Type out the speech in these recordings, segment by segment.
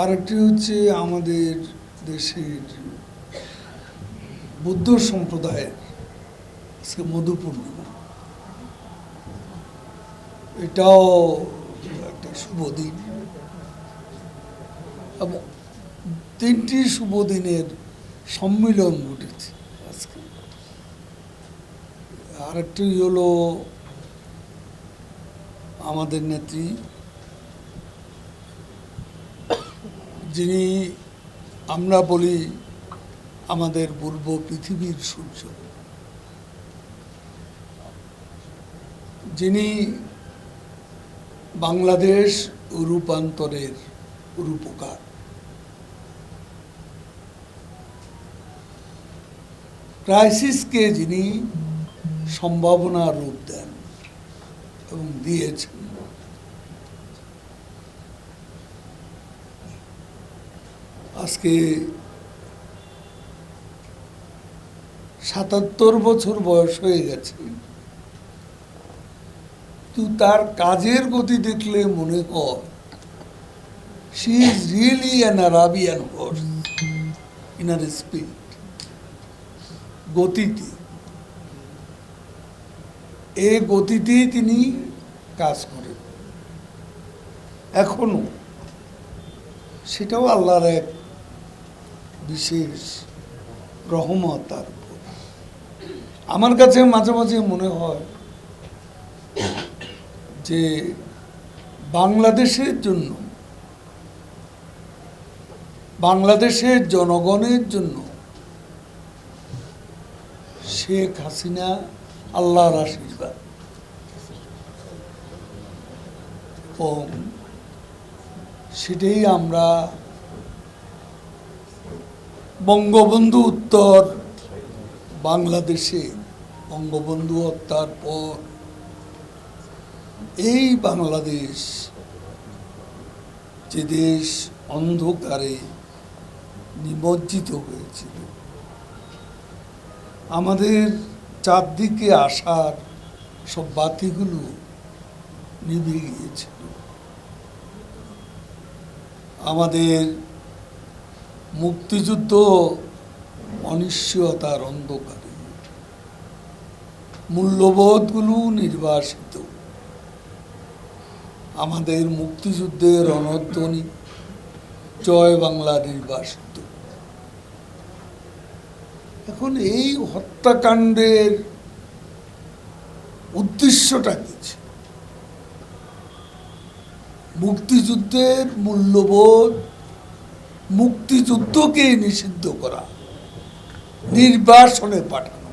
আরেকটি হচ্ছে আমাদের দেশের বৌদ্ধ সম্প্রদায়ের আজকে মধু পূর্ণিমা এটাও একটা শুভ দিন। এবং তিনটি শুভ দিনের সম্মিলন ঘটেছে আজকে। আরেকটি হলো আমাদের নেত্রী যিনি আমরা বলি আমাদের পূর্ব পৃথিবীর সূর্য। যিনি বাংলাদেশ রূপান্তরের রূপকার। ক্রাইসিসকে যিনি সম্ভাবনা রূপ দেন এবং দিয়েছেন। আজকে সাতাত্তর বছর বয়স হয়ে গেছে। কিন্তু তার কাজের গতি দেখলে মনে হয় she is really an Arabian horse in her speed গতিতে, এ গতিতেই তিনি কাজ করেন। এখনও সেটাও আল্লাহর এক বিশেষ রহমত তার উপর। আমার কাছে মাঝে মাঝে মনে হয় যে বাংলাদেশের জন্য, বাংলাদেশের জনগণের জন্য শেখ হাসিনা আল্লাহর আশীর্বাদ এবং সেটাই আমরা বঙ্গবন্ধু উত্তর। বাংলাদেশে বঙ্গবন্ধু হত্যার পর এই বাংলাদেশ যে দেশ অন্ধকারে নিমজ্জিত হয়েছিল। আমাদের চারদিকে আসার সব বাতিগুলো নিভে গিয়েছিল। আমাদের মুক্তিযুদ্ধ অনিশ্চয়তার অন্ধকারে। মূল্যবোধগুলো নির্বাসিত। আমাদের মুক্তিযুদ্ধের রণধ্বনি জয় বাংলা নির্বাসিত। এখন এই হত্যাকাণ্ডের উদ্দেশ্যটা কি ছিল? মুক্তিযুদ্ধের মূল্যবোধ মুক্তিযুদ্ধকে নিষিদ্ধ করা, নির্বাসনে পাঠানো।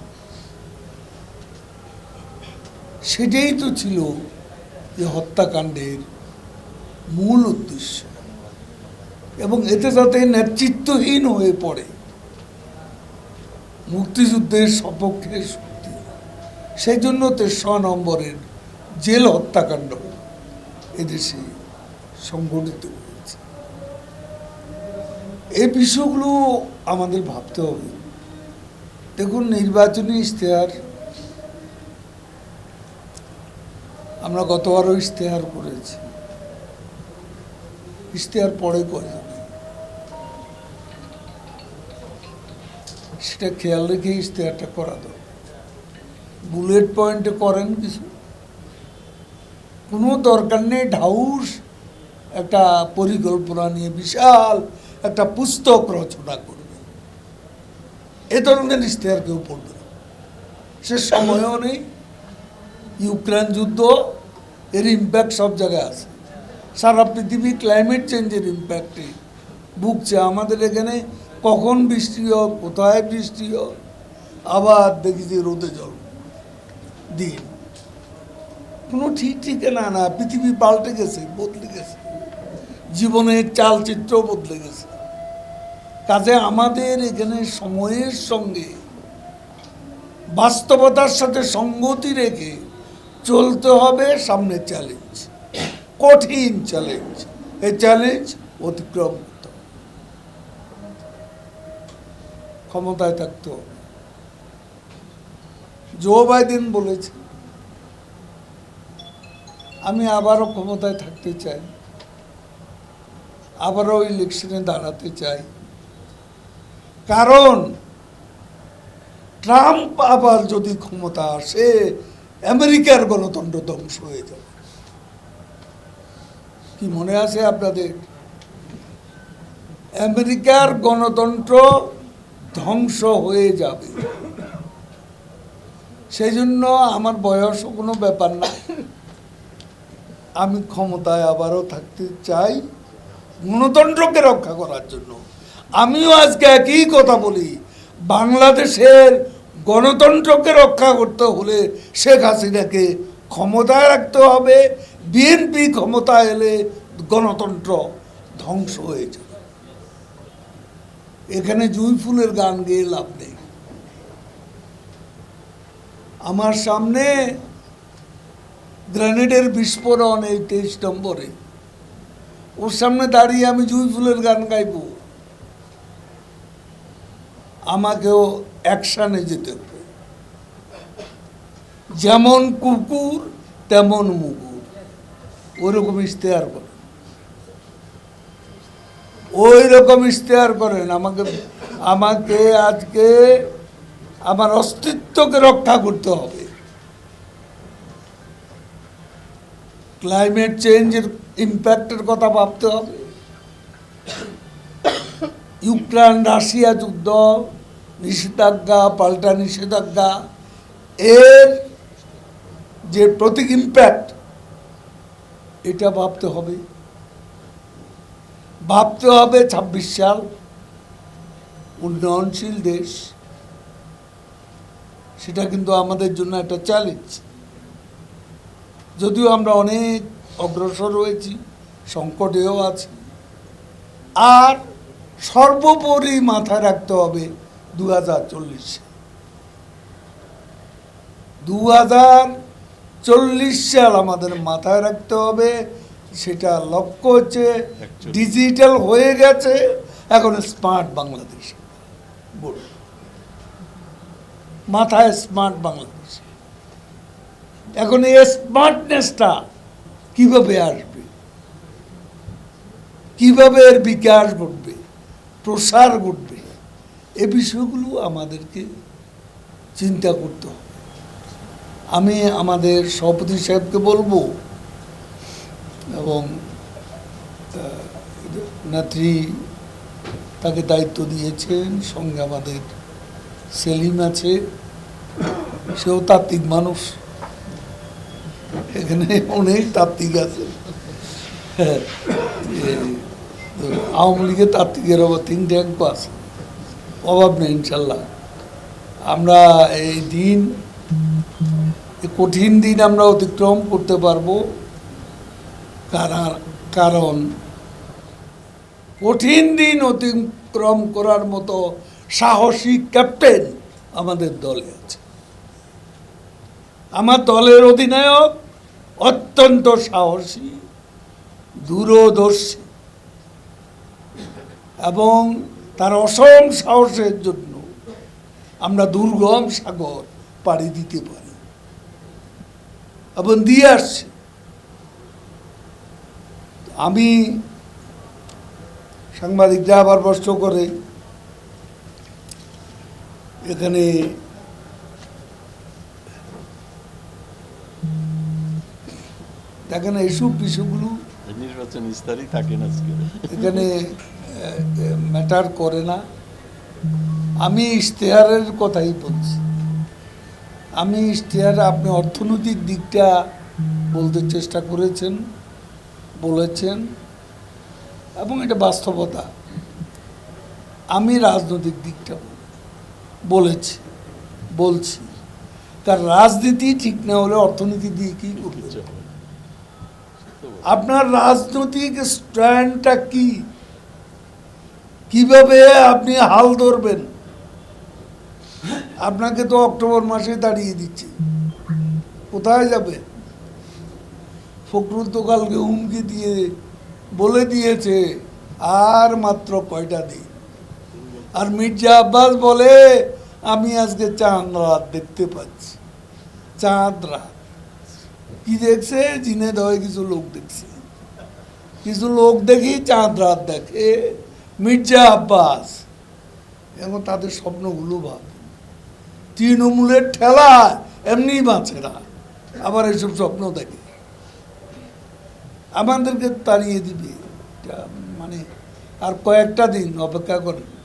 সেটাই তো ছিল যে হত্যাকাণ্ডের মূল উদ্দেশ্য। এবং এতে যাতে নেতৃত্বহীন হয়ে পড়ে, মুক্তিযুদ্ধের সপক্ষে শক্তি। সেই জন্য তেসরা নম্বরের জেল হত্যাকাণ্ড এদেশে সংঘটিত এই বিষয়গুলো আমাদের ভাবতে হবে। দেখুন, নির্বাচনী ইশতেহার, আমরা গতবারও ইশতেহার করেছি। ইশতেহার পরে কয়জন সেটা খেয়াল রেখে ইশতেহারটা করা দরকার। বুলেট পয়েন্টে করেন কিছু? কোনো দরকার নেই। ঢাউস একটা পরিকল্পনা নিয়ে বিশাল একটা পুস্তক রচনা করবে। এ ধরনের ইশতেহার কেউ পড়বে না। সে সময়ও নেই, ইউক্রেন যুদ্ধ, এর ইম্প্যাক্ট সব জায়গায় আছে। সারা পৃথিবী ক্লাইমেট চেঞ্জের ইম্প্যাক্টে ভুগছে আমাদের এখানে, কখন বৃষ্টি হোক, কোথায় বৃষ্টি হোক, আবার দেখি যে রোদে জল। দিন। কোনো ঠিক ঠিকানা না, পৃথিবী পাল্টে গেছে, বদলে গেছে। জীবনের চালচিত্র বদলে গেছে। কাজে আমাদের এখানে সময়ের সঙ্গে, বাস্তবতার সাথে সঙ্গতি রেখে চলতে হবে সামনে চ্যালেঞ্জ কঠিন চ্যালেঞ্জ এই চ্যালেঞ্জ অতিক্রম করতে ক্ষমতায় থাকতে হবে। জো বাইডেন বলেছে, আমি আবারও ক্ষমতায় থাকতে চাই। আবারও ইলেকশনে দাঁড়াতে চাই। কারণ ট্রাম্প আবার যদি ক্ষমতা আসে, আমেরিকার গণতন্ত্র ধ্বংস হয়ে যাবে। কি মনে আছে আপনাদের? আমেরিকার গণতন্ত্র ধ্বংস হয়ে যাবে। সেই জন্য আমার বয়সও কোনো ব্যাপার না। আমি ক্ষমতায় আবারও থাকতে চাই। গণতন্ত্রকে রক্ষা করার জন্য। আমিও আজকে একই কথা বলি, বাংলাদেশের গণতন্ত্রকে রক্ষা করতে হলে শেখ হাসিনাকে ক্ষমতায় রাখতে হবে, বিএনপি ক্ষমতা এলে গণতন্ত্র ধ্বংস হয়ে যাবে। এখানে জুই ফুলের গান গেয়ে লাভ নেই। আমার সামনে গ্রেনেডের বিস্ফোরণ এই তেইশ নম্বরে। ওর সামনে দাঁড়িয়ে আমি জুই ফুলের গান গাইব। আমাকেও অ্যাকশানে যেতে হবে। যেমন কুকুর, তেমন মুকুর ওইরকম ইশতেহার করেন। ওই রকম ইশতেহার করেন। আমাকে আমাকে আজকে আমার অস্তিত্বকে রক্ষা করতে হবে। ক্লাইমেট চেঞ্জের ইম্প্যাক্টের কথা ভাবতে হবে। ইউক্রেন রাশিয়া যুদ্ধ, নিষেধাজ্ঞা, পাল্টা নিষেধাজ্ঞা, এর যে প্রতীক ইম্প্যাক্ট এটা ভাবতে হবে। ভাবতে হবে ছাব্বিশ সাল উন্নয়নশীল দেশ। সেটা কিন্তু আমাদের জন্য একটা চ্যালেঞ্জ যদিও আমরা অনেক অগ্রসর হয়েছি সংকটেও আছি। আর সর্বোপরি মাথায় রাখতে হবে দু হাজার চল্লিশ। দু হাজার চল্লিশ সাল আমাদের মাথায় রাখতে হবে সেটা লক্ষ্য হচ্ছে ডিজিটাল হয়ে গেছে এখন স্মার্ট বাংলাদেশ। মাথায় স্মার্ট বাংলাদেশ। এখন এই স্মার্টনেসটা কীভাবে আসবে? কীভাবে এর বিকাশ ঘটবে? প্রসার ঘটবে? এ বিষয়গুলো আমাদেরকে চিন্তা করতে হবে। আমি আমাদের সভাপতি সাহেবকে বলব এবং নেত্রী তাকে দায়িত্ব দিয়েছেন, সঙ্গে আমাদের সেলিম আছে, সেও তাত্ত্বিক মানুষ। এখানে অনেক তাত্ত্বিক আছে। হ্যাঁ, আওয়ামী লীগের তাত্ত্বিকের অভাব তিন ট্যাঙ্ক আছে। অভাব নেই ইনশাল্লাহ। আমরা এই দিন কঠিন দিন আমরা অতিক্রম করতে পারব। কারা- কারণ কঠিন দিন অতিক্রম করার মতো সাহসী ক্যাপ্টেন আমাদের দলে আছে। আমার দলের অধিনায়ক অত্যন্ত সাহসী, দূরদর্শী এবং তার অসম সাহসের জন্য আমরা দুর্গম সাগর পাড়ি দিতে পারি। এবং দিয়ে আসছি। আমি সাংবাদিকরা আবার প্রশ্ন করে, এখানে দেখেন এইসব বিষয়গুলো নির্বাচন ইস্তারি থাকেন আজকে। এখানে ম্যাটার করে না। আমি ইশতেহারের কথাই বলছি। আমি ইশতেহার আপনি অর্থনৈতিক দিকটা বলতে চেষ্টা করেছেন বলেছেন এবং এটা বাস্তবতা। আমি রাজনৈতিক দিকটা বলেছি বলছি। তার রাজনীতি ঠিক না হলে অর্থনীতি দিয়ে কী করবে কিছু হবে না। সে তো বটে। আপনার রাজনৈতিক স্ট্যান্ডটা কি? কীভাবে আপনি হাল ধরবেন? আপনাকে তো অক্টোবর মাসে দাঁড়িয়ে দিচ্ছে। কোথায় যাবে? ফখরুল তো কালকে হুমকি দিয়ে বলে দিয়েছে, আর মাত্র কয়টা দিন? আর মির্জা আব্বাস বলে, আমি আজকে চাঁদ রাত দেখতে পাচ্ছি। চাঁদ রাত। কি দেখছে? জিনে দেওয়া কিছু লোক দেখছে। কিছু লোক দেখি চাঁদ রাত দেখে। মির্জা আব্বাস। এবং তাদের স্বপ্নগুলো ভাব। তৃণমূলের ঠেলা এমনি বাঁচে না আবার এসব স্বপ্ন দেখে। আমাদেরকে তাড়িয়ে দিবে। মানে আর কয়েকটা দিন অপেক্ষা করেন।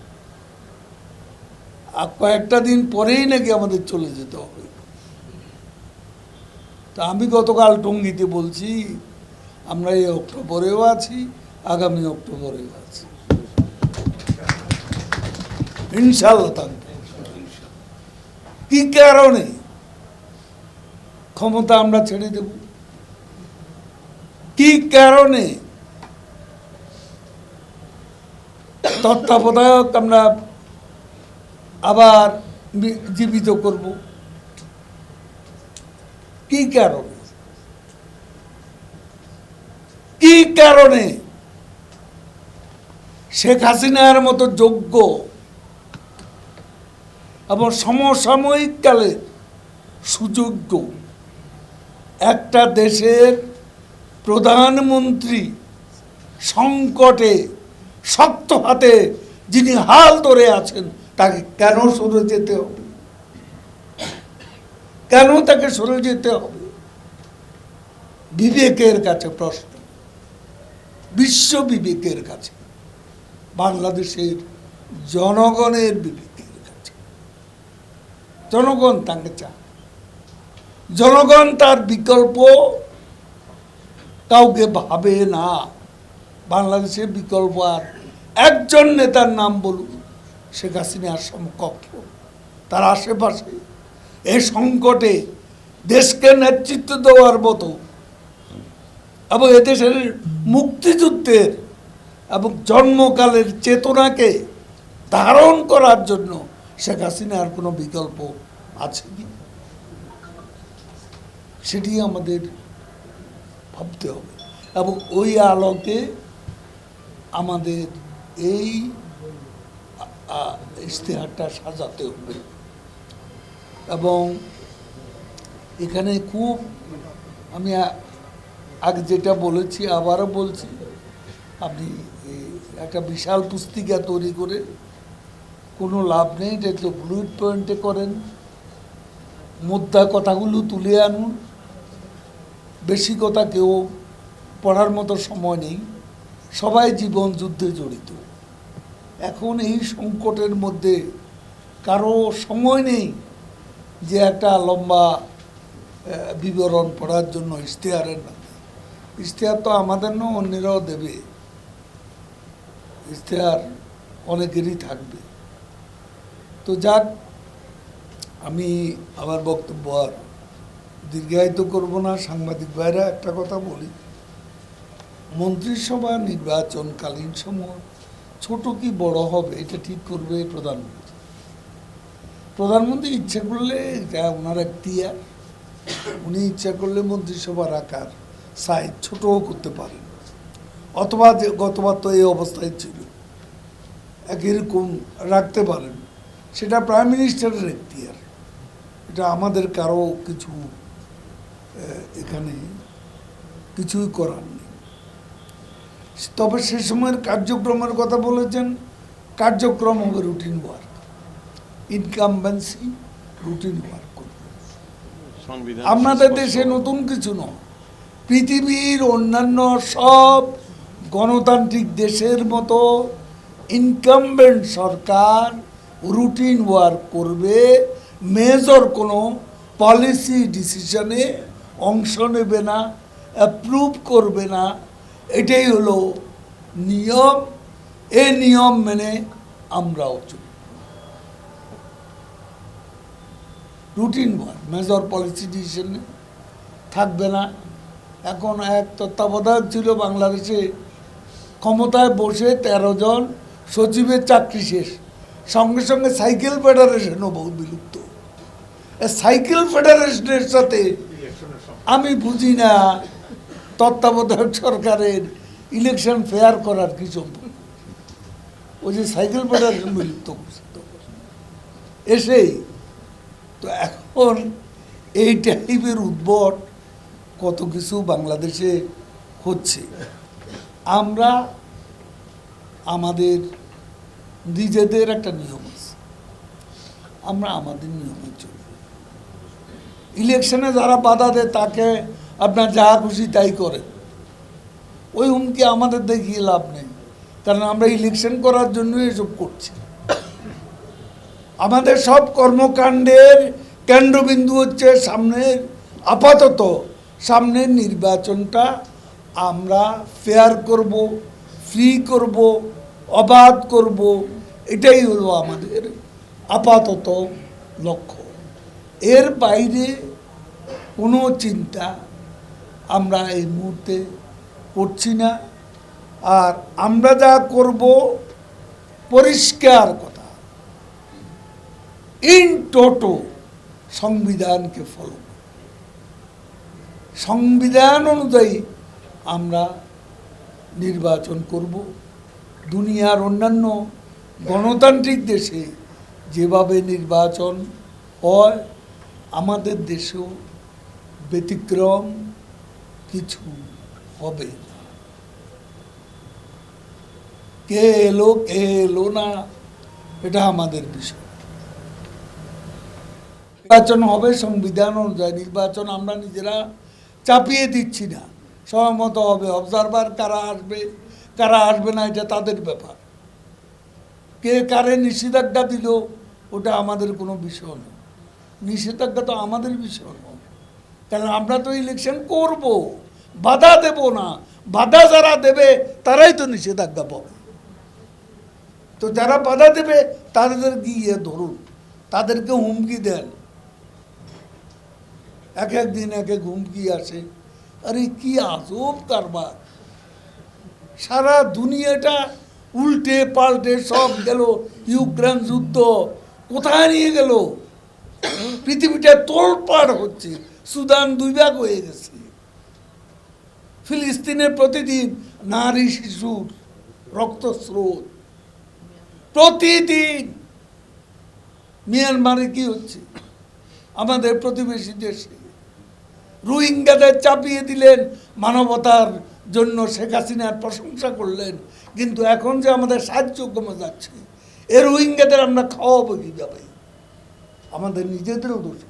আর কয়েকটা দিন পরেই নাকি আমাদের চলে যেতে হবে। তা আমি গতকাল টঙ্গিতে বলছি, আমরা এই অক্টোবরেও আছি, আগামী অক্টোবরেও আছি। কি কারণে? ক্ষমতা আমরা ছেড়ে দেব। কি কারণে? তত্ত্বাবধায়ক আমরা আবার জীবিত করব। কি কারণে? কি কারণে? শেখ হাসিনার মতো যোগ্য এবং সমসাময়িক কালে সুযোগ্য একটা দেশের প্রধানমন্ত্রী সংকটে শক্ত হাতে যিনি হাল ধরে আছেন, তাকে কেন সরে যেতে হবে? কেন তাকে সরে যেতে হবে? বিবেকের কাছে প্রশ্ন। বিশ্ব বিবেকের কাছে। বাংলাদেশের জনগণের বিবেকের কাছে। জনগণ তাকে চায়। জনগণ তার বিকল্প কাউকে ভাবে না। বাংলাদেশের বিকল্প আর একজন নেতার নাম বলুন, শেখ হাসিনার সমকক্ষ। তার আশেপাশে এই সংকটে দেশকে নেতৃত্ব দেওয়ার মতো এবং এদেশের মুক্তিযুদ্ধের এবং জন্মকালের চেতনাকে ধারণ করার জন্য শেখ হাসিনার কোনো বিকল্প আছে কি? সেটি আমাদের ভাবতে হবে। এবং ওই আলোকে আমাদের এই ইশতেহারটা সাজাতে হবে। এবং এখানে খুব আমি আগে যেটা বলেছি, আবারও বলছি, আপনি একটা বিশাল পুস্তিকা তৈরি করে কোনো লাভ নেই যেগুলো ব্লুইট পয়েন্টে করেন, মুদ্রা কথাগুলো তুলে আনুন, বেশি কথা কেউ পড়ার মতো সময় নেই, সবাই জীবন যুদ্ধে জড়িত। এখন এই সংকটের মধ্যে কারও সময় নেই যে একটা লম্বা বিবরণ পড়ার জন্য ইশতেহারের নামে। ইশতেহার তো আমাদের না অন্যেরাও দেবে। ইশতেহার অনেকেরই থাকবে। তো যাক, আমি আমার বক্তব্য আর দীর্ঘায়িত করব না। সাংবাদিক ভাইরা একটা কথা বলি। মন্ত্রিসভা নির্বাচনকালীন সময় ছোট কি বড় হবে, এটা ঠিক করবে প্রধানমন্ত্রী। প্রধানমন্ত্রী ইচ্ছে করলে এটা ওনার এখতিয়ার উনি ইচ্ছা করলে মন্ত্রিসভা রাখার সাইজ ছোটও করতে পারেন। অথবা গতবার তো এই অবস্থায় ছিল একরকম রাখতে পারেন। সেটা প্রাইম মিনিস্টারের এখতিয়ার এটা আমাদের কারও কিছু এখানে কিছুই করার নেই। তবে সে সময়ের কার্যক্রমের কথা বলেছেন, কার্যক্রম হবে routine work incumbency routine work করবে। আমাদের দেশে নতুন কিছু নয়। পৃথিবীর অন্যান্য সব গণতান্ত্রিক দেশের মতো ইনকামবেন্ট সরকার রুটিন ওয়ার্ক করবে মেজর কোনো পলিসি ডিসিশনে অংশ নেবে না অ্যাপ্রুভ করবে না এটাই হলো নিয়ম। এ নিয়ম মেনে আমরাও চলি। রুটিন ওয়ার্ক মেজর পলিসি ডিসিশনে থাকবে না। এখন এক তত্ত্বাবধায়ক ছিল বাংলাদেশে, ক্ষমতায় বসে তেরো জন সচিবের চাকরি শেষ। সঙ্গে সঙ্গে সাইকেল ফেডারেশনও বহু বিলুপ্ত। সাইকেল ফেডারেশনের সাথে আমি বুঝি না তত্ত্বাবধায়ক সরকারের ইলেকশন ফেয়ার করার কি সম্পর্ক ওই যে সাইকেল ফেডারেশন বিলুপ্ত এসেই তো এখন এই টাইপের উদ্ভট কত কিছু বাংলাদেশে হচ্ছে। আমরা আমাদের নিজেদের একটা নিয়ম আছে। আমরা আমাদের নিয়মে চলব ইলেকশনে যারা বাধা দেয়, তাকে আপনার যা খুশি তাই করে ওই হুমকি আমাদের দেখিয়ে লাভ নেই। কারণ আমরা ইলেকশন করার জন্য এসব করছি। আমাদের সব কর্মকাণ্ডের কেন্দ্রবিন্দু হচ্ছে সামনের আপাতত সামনের নির্বাচনটা আমরা ফেয়ার করব ফ্রি করব, অবাধ করব, এটাই হলো আমাদের আপাতত লক্ষ্য। এর বাইরে কোনো চিন্তা আমরা এই মুহূর্তে করছি না। আর আমরা যা করব, পরিষ্কার ইন টোটো সংবিধানকে ফলো সংবিধান অনুযায়ী আমরা নির্বাচন করব। দুনিয়ার অন্যান্য গণতান্ত্রিক দেশে যেভাবে নির্বাচন হয়, আমাদের দেশেও ব্যতিক্রম কিছু হবে কে এলো কে এলো না, এটা আমাদের বিষয়। নির্বাচন হবে, সংবিধান অনুযায়ী নির্বাচন আমরা নিজেরা চাপিয়ে দিচ্ছি না। সহমত হবে অবজারভার কারা আসবে কারা আসবে না, এটা তাদের ব্যাপার। কে কারে নিষেধাজ্ঞা দিল, ওটা আমাদের কোনো বিষয় নয়। নিষেধাজ্ঞা তো আমাদের বিষয় নয়। কারণ আমরা তো ইলেকশন করব, বাধা দেব না, বাধা যারা দেবে, তারাই তো নিষেধাজ্ঞা পাবে। তো যারা বাধা দেবে তাদের গিয়ে ধরুন, তাদেরকে হুমকি দেন। এক এক দিন এক হুমকি আসে। আরে, কি আজব কারবার। সারা দুনিয়াটা উল্টে পাল্টে সব গেল। ইউক্রেন যুদ্ধ কোথায় নিয়ে গেল? পৃথিবীটা তোলপাড় হচ্ছে। সুদান দুই ভাগ হয়ে গেছে। ফিলিস্তিনের প্রতিদিন নারী শিশুর রক্তস্রোত। প্রতিদিন। মিয়ানমারে কি হচ্ছে? আমাদের প্রতিবেশী দেশে রোহিঙ্গাদের চাপিয়ে দিলেন, মানবতার জন্য শেখ হাসিনার প্রশংসা করলেন। কিন্তু এখন যে আমাদের সাহায্য কমে যাচ্ছে, এ রোহিঙ্গাদের আমরা খাওয়াবো কীভাবে? আমাদের নিজেদেরও দোষ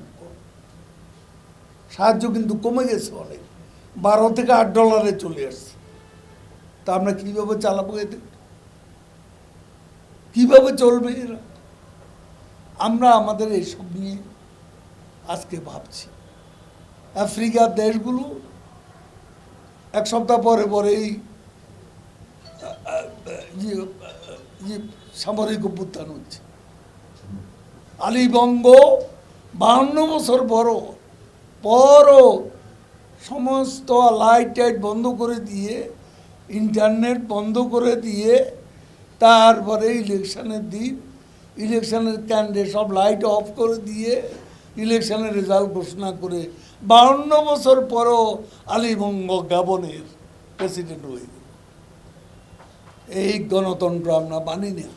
সাহায্য কিন্তু কমে গেছে অনেক। বারো থেকে আট ডলারে চলে আসছে। তা আমরা কীভাবে চালাবো এদের? কীভাবে চলবে এরা? আমরা আমাদের এইসব নিয়ে আজকে ভাবছি। আফ্রিকার দেশগুলো এক সপ্তাহ পরে পরেই সামরিক অভ্যুত্থান হচ্ছে। আলিবঙ্গ বাহান্ন বছর বড়, পরও সমস্ত লাইট টাইট বন্ধ করে দিয়ে ইন্টারনেট বন্ধ করে দিয়ে, তারপরে ইলেকশনের দিন ইলেকশনের ক্যান্ডে সব লাইট অফ করে দিয়ে ইলেকশনের রেজাল্ট ঘোষণা করে বাউন্ন বছর পরও আলিবঙ্গ গাবনের প্রেসিডেন্ট হয়ে গেল এই গণতন্ত্র আমরা মানি না।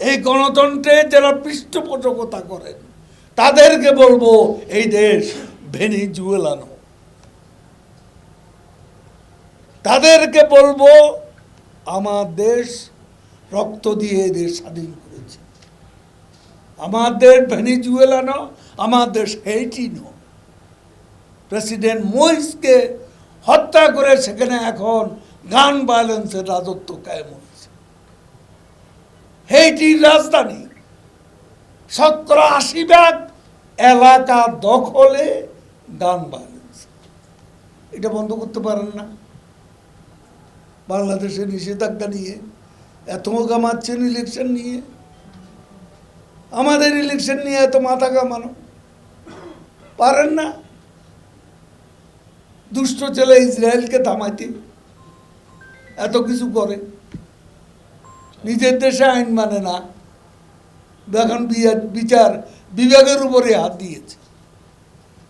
এই গণতন্ত্রে যারা পৃষ্ঠপোষকতা করেন, তাদেরকে বলব এই দেশ ভেনিজুয়েলানো। তাদেরকে বলব আমার দেশ রক্ত দিয়ে দেশ স্বাধীন করেছে। আমার দেশ ভেনিজুয়েলানো, আমার দেশ হেইটিনো। প্রেসিডেন্ট মোইসকে হত্যা করে সেখানে এখন গান ভায়োলেন্সের রাজত্ব কায়েম হয়েছে। হেইটির রাজধানী শতকরা আশি ভাগ এলাকা দখলে গান ভায়োলেন্স এটা বন্ধ করতে পারেন না। বাংলাদেশের নিষেধাজ্ঞা নিয়ে, এত কামাচ্ছেন ইলেকশন নিয়ে। আমাদের ইলেকশন নিয়ে এত মাথা কামানো পারেন না। দুষ্ট ছেলে ইসরায়েলকে থামাইতে। এত কিছু করে। নিজের দেশে আইন মানে না। এখন বিচার বিভাগের উপরে হাত দিয়েছে।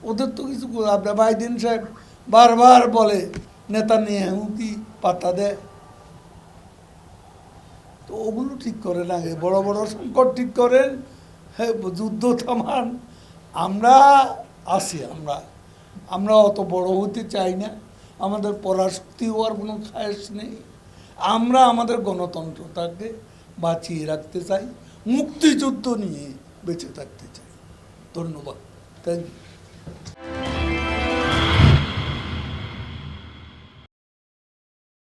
ওদের তো কিছু আপনার বাইদিন সাহেব বারবার বলে, নেতা নিয়ে কি পাত্তা দেয়? তো ওগুলো ঠিক করেন আগে বড় বড় সংকট ঠিক করেন হ্যাঁ যুদ্ধ থামান। আমরা আসি আমরা। আমরা অত বড় হতে চাই না। আমাদের পরাশক্তি হওয়ার কোনো খায়স নেই। আমরা আমাদের গণতন্ত্রটাকে বাঁচিয়ে রাখতে চাই, মুক্তিযুদ্ধ নিয়ে বেঁচে থাকতে চাই। ধন্যবাদ। Thank you